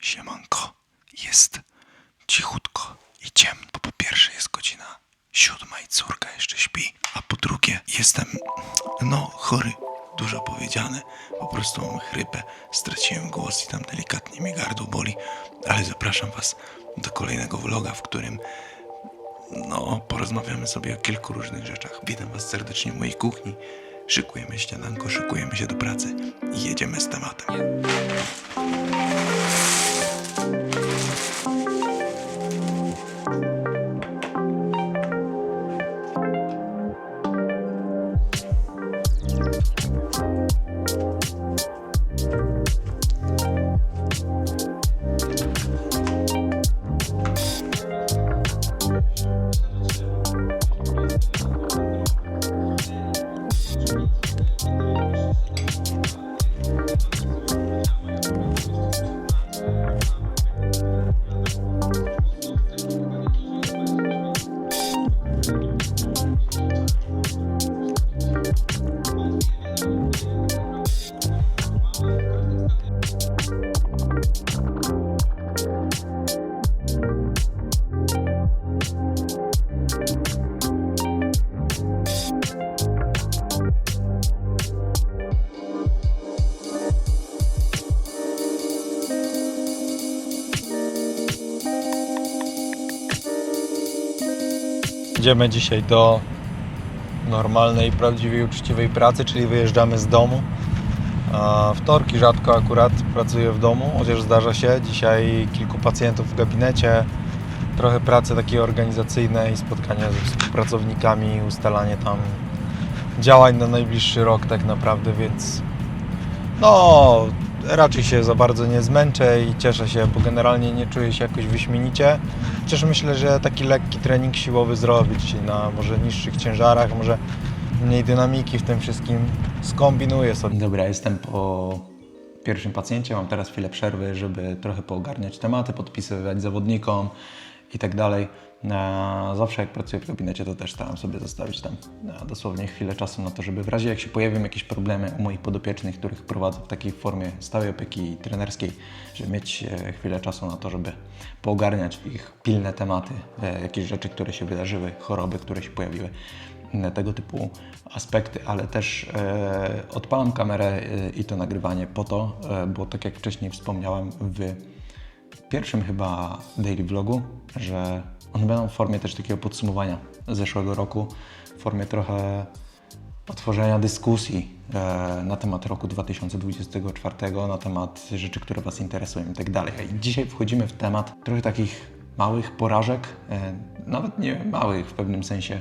Siemanko, jest cichutko i ciemno, bo po pierwsze jest godzina siódma i córka jeszcze śpi, a po drugie jestem, no, chory, dużo powiedziane, po prostu mam chrypę, straciłem głos i tam delikatnie mnie gardło boli, ale zapraszam was do kolejnego vloga, w którym no, porozmawiamy sobie o kilku różnych rzeczach. Witam Was serdecznie w mojej kuchni. Szykujemy śniadanko, szykujemy się do pracy i jedziemy z tematem. Idziemy dzisiaj do normalnej, prawdziwej, uczciwej pracy, czyli wyjeżdżamy z domu. Wtorki rzadko akurat pracuję w domu, chociaż zdarza się. Dzisiaj kilku pacjentów w gabinecie, trochę pracy takiej organizacyjnej, spotkania ze współpracownikami, ustalanie tam działań na najbliższy rok tak naprawdę, więc no raczej się za bardzo nie zmęczę i cieszę się, bo generalnie nie czuję się jakoś wyśmienicie. Chociaż myślę, że taki lekki trening siłowy zrobić na może niższych ciężarach, może mniej dynamiki w tym wszystkim skombinuję sobie. Dobra, jestem po pierwszym pacjencie, mam teraz chwilę przerwy, żeby trochę poogarniać tematy, podpisywać zawodnikom i tak dalej. Zawsze jak pracuję w gabinecie, to też staram sobie zostawić tam dosłownie chwilę czasu na to, żeby w razie jak się pojawią jakieś problemy u moich podopiecznych, których prowadzę w takiej formie stałej opieki trenerskiej, żeby mieć e, chwilę czasu na to, żeby poogarniać ich pilne tematy, e, jakieś rzeczy, które się wydarzyły, choroby, które się pojawiły tego typu aspekty, ale też e, odpalam kamerę i to nagrywanie po to, e, bo tak jak wcześniej wspomniałem w pierwszym chyba daily vlogu, że one będą w formie też takiego podsumowania zeszłego roku, w formie trochę otworzenia dyskusji e, na temat roku 2024, na temat rzeczy, które Was interesują i tak dalej. Dzisiaj wchodzimy w temat trochę takich małych porażek, e, nawet nie małych w pewnym sensie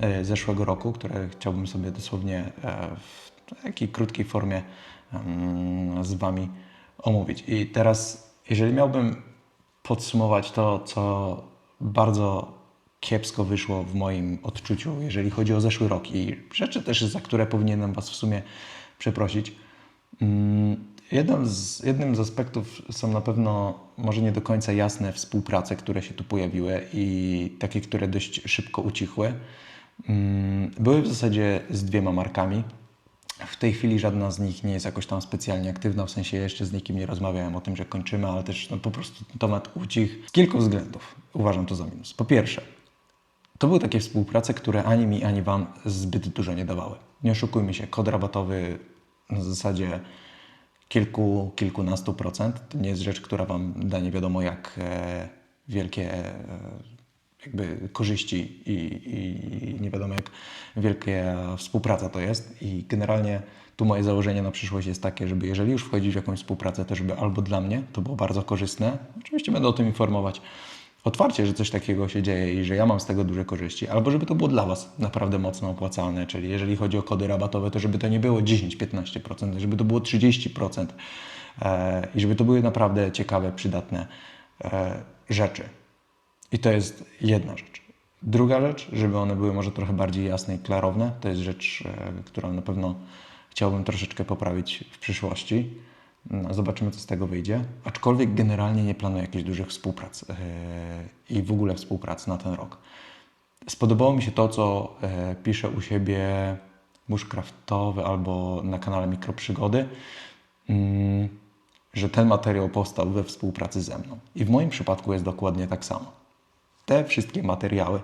e, zeszłego roku, które chciałbym sobie dosłownie w takiej krótkiej formie z Wami omówić. I teraz, jeżeli miałbym podsumować to, co bardzo kiepsko wyszło w moim odczuciu, jeżeli chodzi o zeszły rok i rzeczy też, za które powinienem Was w sumie przeprosić. Mm, Jednym z, jednym z aspektów są na pewno może nie do końca jasne współprace, które się tu pojawiły i takie, które dość szybko ucichły. Mm, Były w zasadzie z dwiema markami. W tej chwili żadna z nich nie jest jakoś tam specjalnie aktywna, w sensie jeszcze z nikim nie rozmawiałem o tym, że kończymy, ale też no, po prostu temat ucichł z kilku względów. Uważam to za minus. Po pierwsze, to były takie współprace, które ani mi, ani Wam zbyt dużo nie dawały. Nie oszukujmy się, kod rabatowy na zasadzie kilku, kilkunastu procent to nie jest rzecz, która Wam da nie wiadomo jak e, wielkie e, jakby korzyści i, i nie wiadomo jak wielka współpraca to jest. I generalnie tu moje założenie na przyszłość jest takie, żeby jeżeli już wchodzić w jakąś współpracę, to żeby albo dla mnie to było bardzo korzystne, oczywiście będę o tym informować, otwarcie, że coś takiego się dzieje i że ja mam z tego duże korzyści, albo żeby to było dla Was naprawdę mocno opłacalne, czyli jeżeli chodzi o kody rabatowe, to żeby to nie było 10-15%, żeby to było 30% e, i żeby to były naprawdę ciekawe, przydatne e, rzeczy. I to jest jedna rzecz. Druga rzecz, żeby one były może trochę bardziej jasne i klarowne, to jest rzecz, e, którą na pewno chciałbym troszeczkę poprawić w przyszłości. No, Zobaczymy, co z tego wyjdzie. Aczkolwiek generalnie nie planuję jakichś dużych współprac e, i w ogóle współpracy na ten rok. Spodobało mi się to, co e, pisze u siebie Bushcraftowy albo na kanale Mikroprzygody. Mm, że ten materiał powstał we współpracy ze mną. I w moim przypadku jest dokładnie tak samo. Te wszystkie materiały,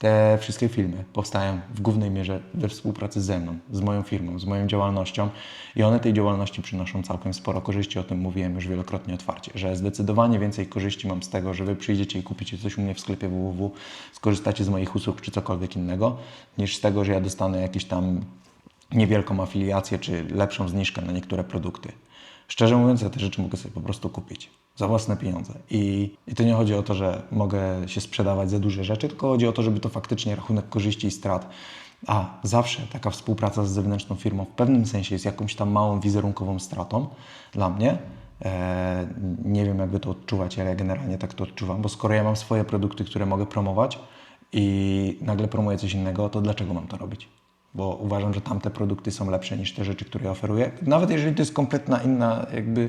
te wszystkie filmy powstają w głównej mierze we współpracy ze mną, z moją firmą, z moją działalnością i one tej działalności przynoszą całkiem sporo korzyści. O tym mówiłem już wielokrotnie otwarcie, że zdecydowanie więcej korzyści mam z tego, że Wy przyjdziecie i kupicie coś u mnie w sklepie www, skorzystacie z moich usług czy cokolwiek innego, niż z tego, że ja dostanę jakieś tam niewielką afiliację czy lepszą zniżkę na niektóre produkty. Szczerze mówiąc, ja te rzeczy mogę sobie po prostu kupić za własne pieniądze. I, I to nie chodzi o to, że mogę się sprzedawać za duże rzeczy, tylko chodzi o to, żeby to faktycznie rachunek korzyści i strat. A zawsze taka współpraca z zewnętrzną firmą w pewnym sensie jest jakąś tam małą wizerunkową stratą dla mnie. Eee, nie wiem, jak wy to odczuwacie, ale ja generalnie tak to odczuwam, bo skoro ja mam swoje produkty, które mogę promować i nagle promuję coś innego, to dlaczego mam to robić? Bo uważam, że tamte produkty są lepsze niż te rzeczy, które ja oferuję. Nawet jeżeli to jest kompletna inna jakby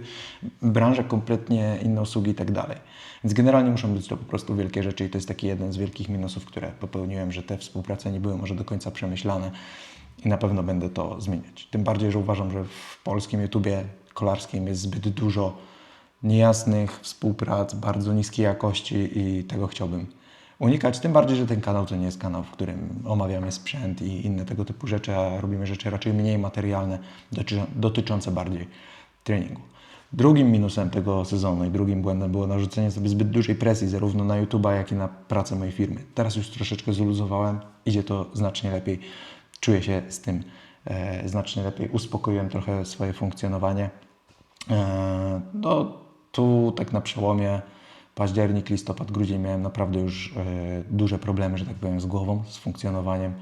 branża, kompletnie inne usługi i tak dalej. Więc generalnie muszą być to po prostu wielkie rzeczy i to jest taki jeden z wielkich minusów, które popełniłem, że te współprace nie były może do końca przemyślane i na pewno będę to zmieniać. Tym bardziej, że uważam, że w polskim YouTubie kolarskim jest zbyt dużo niejasnych współprac, bardzo niskiej jakości i tego chciałbym unikać. Tym bardziej, że ten kanał to nie jest kanał, w którym omawiamy sprzęt i inne tego typu rzeczy, a robimy rzeczy raczej mniej materialne, doty- dotyczące bardziej treningu. Drugim minusem tego sezonu i drugim błędem było narzucenie sobie zbyt dużej presji zarówno na YouTube'a, jak i na pracę mojej firmy. Teraz już troszeczkę zuluzowałem, idzie to znacznie lepiej, czuję się z tym e, znacznie lepiej, uspokoiłem trochę swoje funkcjonowanie. E, no, tu tak na przełomie październik, listopad, grudzień miałem naprawdę już e, duże problemy, że tak powiem, z głową, z funkcjonowaniem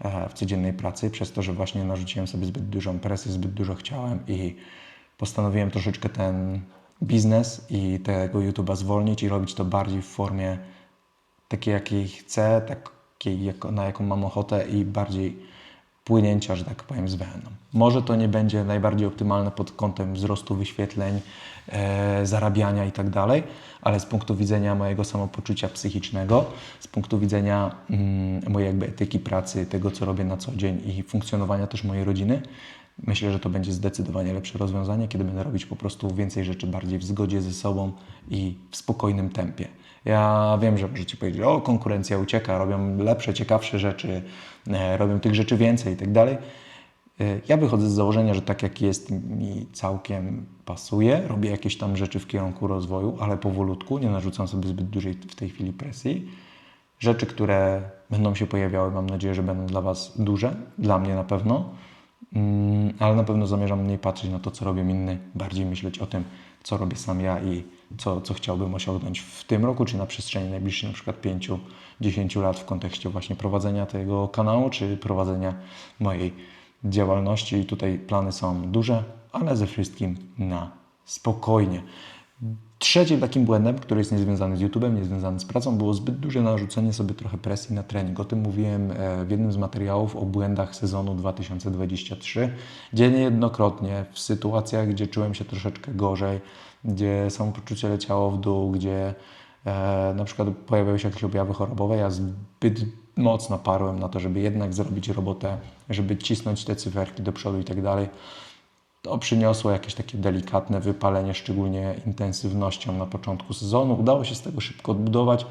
e, w codziennej pracy, przez to, że właśnie narzuciłem sobie zbyt dużą presję, zbyt dużo chciałem i postanowiłem troszeczkę ten biznes i tego YouTube'a zwolnić i robić to bardziej w formie takiej, jakiej chcę, takiej, na jaką mam ochotę i bardziej płynięcia, że tak powiem, z weną. Może to nie będzie najbardziej optymalne pod kątem wzrostu wyświetleń, e, zarabiania i tak ale z punktu widzenia mojego samopoczucia psychicznego, z punktu widzenia mm, mojej jakby etyki pracy, tego co robię na co dzień i funkcjonowania też mojej rodziny, myślę, że to będzie zdecydowanie lepsze rozwiązanie, kiedy będę robić po prostu więcej rzeczy bardziej w zgodzie ze sobą i w spokojnym tempie. Ja wiem, że możecie powiedzieć, o konkurencja ucieka, robią lepsze, ciekawsze rzeczy, e, robią tych rzeczy więcej i tak dalej. E, Ja wychodzę z założenia, że tak jak jest mi całkiem pasuje, robię jakieś tam rzeczy w kierunku rozwoju, ale powolutku, nie narzucam sobie zbyt dużej w tej chwili presji. Rzeczy, które będą się pojawiały, mam nadzieję, że będą dla Was duże, dla mnie na pewno, ale na pewno zamierzam mniej patrzeć na to, co robią inni, bardziej myśleć o tym, co robię sam ja i co, co chciałbym osiągnąć w tym roku, czy na przestrzeni najbliższych na przykład 5-10 lat w kontekście właśnie prowadzenia tego kanału, czy prowadzenia mojej działalności. I tutaj plany są duże, ale ze wszystkim na spokojnie. Trzecim takim błędem, który jest niezwiązany z YouTube'em, niezwiązany z pracą, było zbyt duże narzucenie sobie trochę presji na trening. O tym mówiłem e, w jednym z materiałów o błędach sezonu 2023, gdzie niejednokrotnie w sytuacjach, gdzie czułem się troszeczkę gorzej, gdzie samopoczucie leciało w dół, gdzie e, na przykład pojawiały się jakieś objawy chorobowe, ja zbyt mocno parłem na to, żeby jednak zrobić robotę, żeby cisnąć te cyferki do przodu i tak dalej to przyniosło jakieś takie delikatne wypalenie, szczególnie intensywnością na początku sezonu. Udało się z tego szybko odbudować,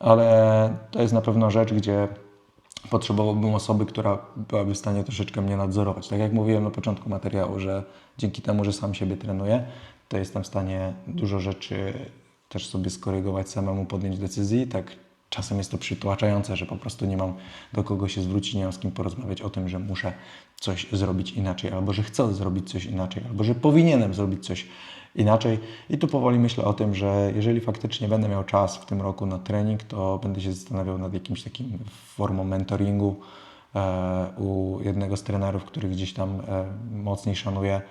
ale to jest na pewno rzecz, gdzie potrzebowałbym osoby, która byłaby w stanie troszeczkę mnie nadzorować. Tak jak mówiłem na początku materiału, że dzięki temu, że sam siebie trenuję, to jestem w stanie dużo rzeczy też sobie skorygować, samemu podjąć decyzji. Tak czasem jest to przytłaczające, że po prostu nie mam do kogo się zwrócić, nie mam z kim porozmawiać o tym, że muszę coś zrobić inaczej, albo że chcę zrobić coś inaczej, albo że powinienem zrobić coś inaczej. I tu powoli myślę o tym, że jeżeli faktycznie będę miał czas w tym roku na trening, to będę się zastanawiał nad jakimś takim formą mentoringu e, u jednego z trenerów, który gdzieś tam e, mocniej szanuję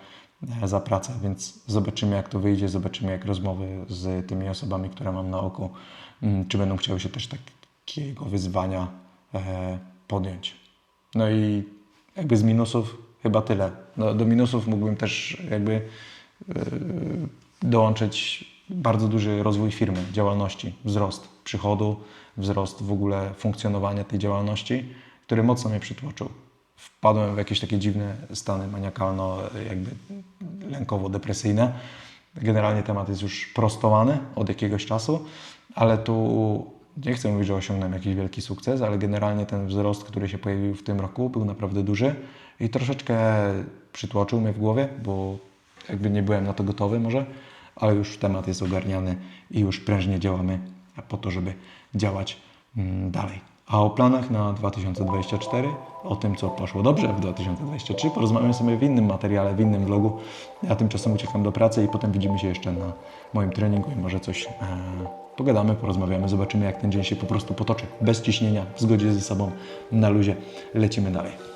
e, za pracę, więc zobaczymy jak to wyjdzie, zobaczymy jak rozmowy z tymi osobami, które mam na oku, czy będą chciały się też takiego wyzwania e, podjąć. No i jakby z minusów chyba tyle. No, do minusów mógłbym też jakby yy, dołączyć bardzo duży rozwój firmy, działalności, wzrost przychodu, wzrost w ogóle funkcjonowania tej działalności, który mocno mnie przytłoczył. Wpadłem w jakieś takie dziwne stany maniakalno, jakby lękowo-depresyjne Generalnie temat jest już prostowany od jakiegoś czasu, ale tu nie chcę mówić, że osiągnąłem jakiś wielki sukces, ale generalnie ten wzrost, który się pojawił w tym roku, był naprawdę duży i troszeczkę przytłoczył mnie w głowie, bo jakby nie byłem na to gotowy może, ale już temat jest ogarniany i już prężnie działamy po to, żeby działać mm, dalej. A o planach na 2024, o tym, co poszło dobrze w 2023, porozmawiamy sobie w innym materiale, w innym vlogu. Ja tymczasem uciekam do pracy i potem widzimy się jeszcze na moim treningu i może coś e, pogadamy, porozmawiamy, zobaczymy, jak ten dzień się po prostu potoczy. Bez ciśnienia, w zgodzie ze sobą, na luzie. Lecimy dalej.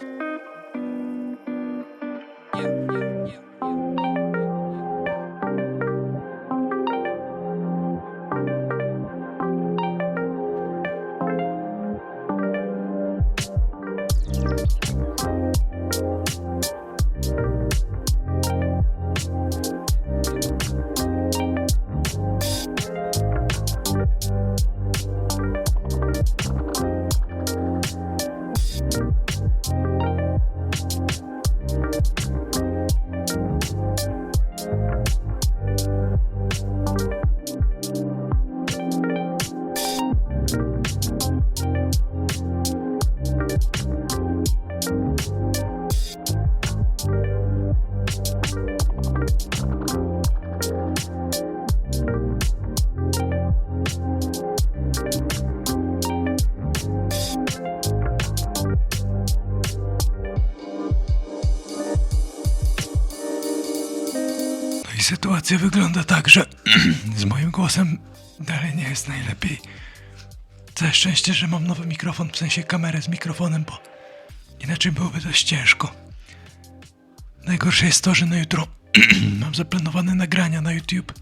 Sytuacja wygląda tak, że z moim głosem dalej nie jest najlepiej. Całe szczęście, że mam nowy mikrofon, w sensie kamerę z mikrofonem, bo inaczej byłoby dość ciężko. Najgorsze jest to, że na jutro mam zaplanowane nagrania na YouTube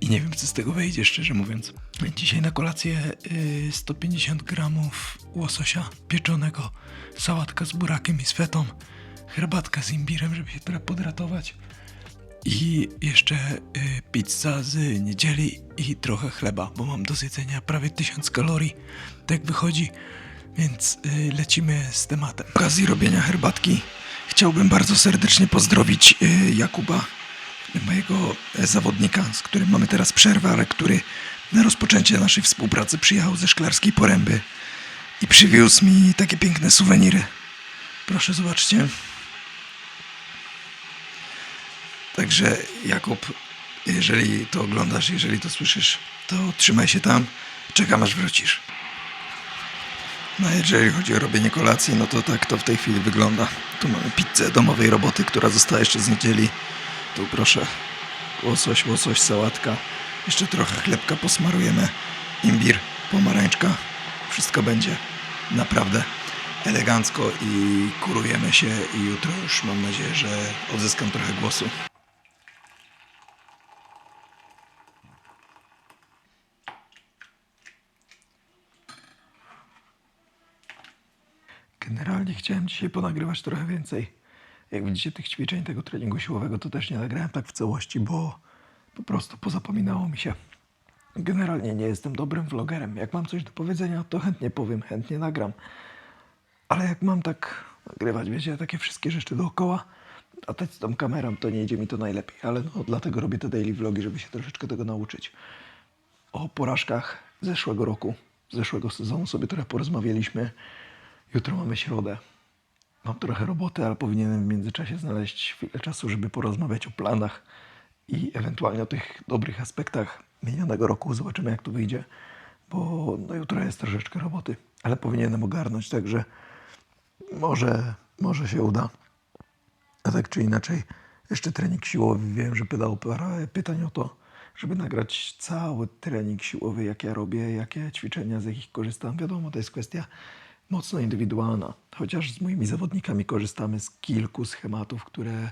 i nie wiem, co z tego wyjdzie, szczerze mówiąc. Dzisiaj na kolację y, 150 gramów łososia pieczonego, sałatka z burakiem i z fetą, herbatka z imbirem, żeby się trochę podratować. I jeszcze y, pizza z niedzieli i trochę chleba, bo mam do zjedzenia prawie 1000 kalorii. Tak wychodzi, więc y, lecimy z tematem. Z okazji robienia herbatki chciałbym bardzo serdecznie pozdrowić y, Jakuba, mojego e, zawodnika, z którym mamy teraz przerwę, ale który na rozpoczęcie naszej współpracy przyjechał ze Szklarskiej Poręby i przywiózł mi takie piękne suweniry. Proszę zobaczcie. Także Jakub, jeżeli to oglądasz, jeżeli to słyszysz, to trzymaj się tam, czekam aż wrócisz. No jeżeli chodzi o robienie kolacji, no to tak to w tej chwili wygląda. Tu mamy pizzę domowej roboty, która została jeszcze z niedzieli. Tu proszę, łosoś, łosoś, sałatka. Jeszcze trochę chlebka posmarujemy, imbir, pomarańczka. Wszystko będzie naprawdę elegancko i kurujemy się i jutro już mam nadzieję, że odzyskam trochę głosu. Generalnie chciałem dzisiaj ponagrywać trochę więcej. Jak widzicie, tych ćwiczeń, tego treningu siłowego to też nie nagrałem tak w całości, bo po prostu pozapominało mi się. Generalnie nie jestem dobrym vlogerem. Jak mam coś do powiedzenia, to chętnie powiem, chętnie nagram. Ale jak mam tak nagrywać, wiecie, takie wszystkie rzeczy dookoła, latać z tą kamerą, to nie idzie mi to najlepiej. Ale no, dlatego robię te daily vlogi, żeby się troszeczkę tego nauczyć. O porażkach zeszłego roku, zeszłego sezonu sobie trochę porozmawialiśmy. Jutro mamy środę. Mam trochę roboty, ale powinienem w międzyczasie znaleźć chwilę czasu, żeby porozmawiać o planach i ewentualnie o tych dobrych aspektach minionego roku. Zobaczymy, jak to wyjdzie, bo no, jutro jest troszeczkę roboty, ale powinienem ogarnąć, także może, może się uda. A tak czy inaczej, jeszcze trening siłowy. Wiem, że pytał parę pytań o to, żeby nagrać cały trening siłowy, jak ja robię, jakie ćwiczenia, z jakich korzystam. Wiadomo, to jest kwestia mocno indywidualna. Chociaż z moimi zawodnikami korzystamy z kilku schematów, które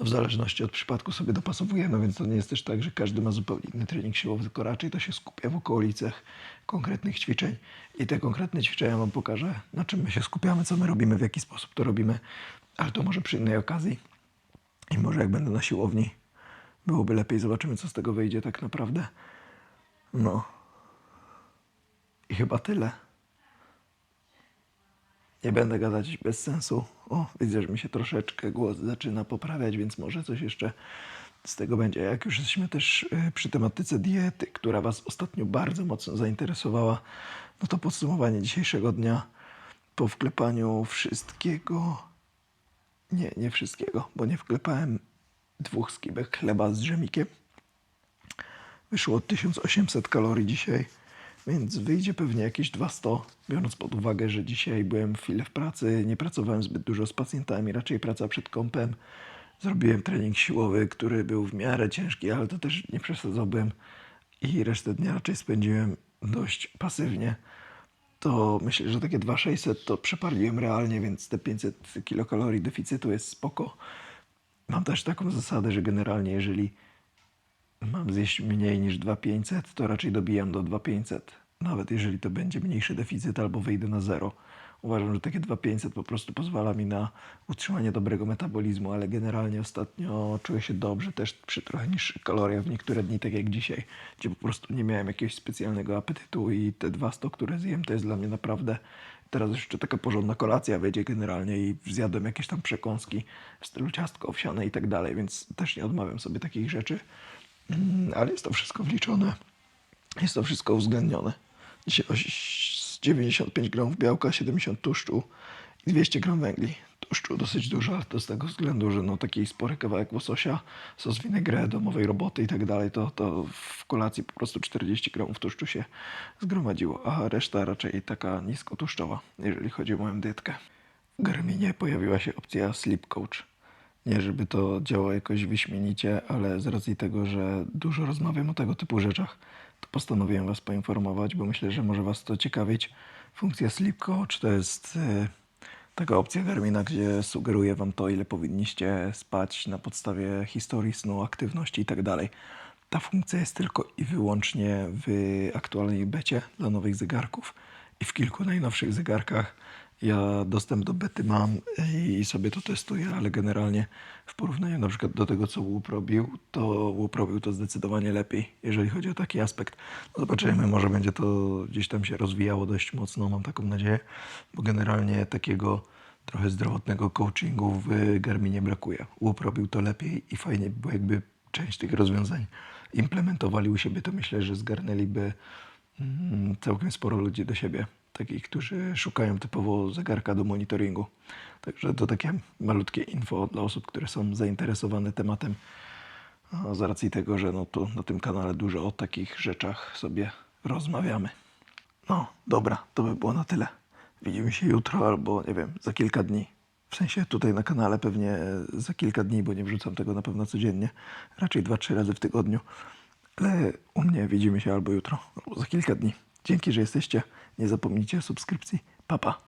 no w zależności od przypadku sobie dopasowujemy, więc to nie jest też tak, że każdy ma zupełnie inny trening siłowy, tylko raczej to się skupia w okolicach konkretnych ćwiczeń. I te konkretne ćwiczenia Wam pokażę, na czym my się skupiamy, co my robimy, w jaki sposób to robimy, ale to może przy innej okazji. I może jak będę na siłowni, byłoby lepiej. Zobaczymy, co z tego wyjdzie tak naprawdę. No. I chyba tyle. Nie będę gadać bez sensu. O, widzę, że mi się troszeczkę głos zaczyna poprawiać, więc może coś jeszcze z tego będzie. Jak już jesteśmy też y, przy tematyce diety, która Was ostatnio bardzo mocno zainteresowała, no to podsumowanie dzisiejszego dnia po wklepaniu wszystkiego. Nie, nie wszystkiego, bo nie wklepałem dwóch skibek chleba z dżemikiem. Wyszło 1800 kalorii dzisiaj, więc wyjdzie pewnie jakieś 200, biorąc pod uwagę, że dzisiaj byłem chwilę w pracy, nie pracowałem zbyt dużo z pacjentami, raczej praca przed kąpem. Zrobiłem trening siłowy, który był w miarę ciężki, ale to też nie przesadzałbym i resztę dnia raczej spędziłem dość pasywnie. To myślę, że takie 2600 to przepaliłem realnie, więc te 500 kilokalorii deficytu jest spoko. Mam też taką zasadę, że generalnie jeżeli mam zjeść mniej niż 2500, to raczej dobijam do 2500. Nawet jeżeli to będzie mniejszy deficyt albo wyjdę na zero. Uważam, że takie 2500 po prostu pozwala mi na utrzymanie dobrego metabolizmu, ale generalnie ostatnio czuję się dobrze też przy trochę niższych kaloriach w niektóre dni, tak jak dzisiaj, gdzie po prostu nie miałem jakiegoś specjalnego apetytu i te 200, które zjem, to jest dla mnie naprawdę Teraz jeszcze taka porządna kolacja wejdzie generalnie i zjadłem jakieś tam przekąski w stylu ciastko owsiane i tak dalej, więc też nie odmawiam sobie takich rzeczy. Mm, Ale jest to wszystko wliczone. Jest to wszystko uwzględnione. Dzisiaj oś- 95 gramów białka, 70 tłuszczu i 200 gram węgli. Tłuszczu dosyć dużo, ale to z tego względu, że no taki spory kawałek łososia, sos vinaigrette, domowej roboty i tak dalej, to, to w kolacji po prostu 40 gramów tłuszczu się zgromadziło, a reszta raczej taka niskotłuszczowa, jeżeli chodzi o moją dietkę. W Garminie pojawiła się opcja Sleep Coach. Nie, żeby to działało jakoś wyśmienicie, ale z racji tego, że dużo rozmawiam o tego typu rzeczach, to postanowiłem Was poinformować, bo myślę, że może Was to ciekawić. Funkcja Sleep Coach to jest e, taka opcja Garmina, gdzie sugeruje Wam to, ile powinniście spać na podstawie historii snu, aktywności itd. Ta funkcja jest tylko i wyłącznie w aktualnej becie dla nowych zegarków i w kilku najnowszych zegarkach. Ja dostęp do bety mam i sobie to testuję, ale generalnie w porównaniu na przykład do tego, co Łup robił, to Łup robił to zdecydowanie lepiej, jeżeli chodzi o taki aspekt. No zobaczymy, może będzie to gdzieś tam się rozwijało dość mocno, mam taką nadzieję, bo generalnie takiego trochę zdrowotnego coachingu w Garminie brakuje. Łup robił to lepiej i fajnie by było, jakby część tych rozwiązań implementowali u siebie, to myślę, że zgarnęliby mm, całkiem sporo ludzi do siebie. Takich, którzy szukają typowo zegarka do monitoringu. Także to takie malutkie info dla osób, które są zainteresowane tematem. Z racji tego, że no to na tym kanale dużo o takich rzeczach sobie rozmawiamy. No, dobra, to by było na tyle. Widzimy się jutro albo, nie wiem, za kilka dni. W sensie tutaj na kanale pewnie za kilka dni, bo nie wrzucam tego na pewno codziennie. Raczej dwa, trzy razy w tygodniu. Ale u mnie widzimy się albo jutro, albo za kilka dni. Dzięki, że jesteście. Nie zapomnijcie o subskrypcji. Pa, pa.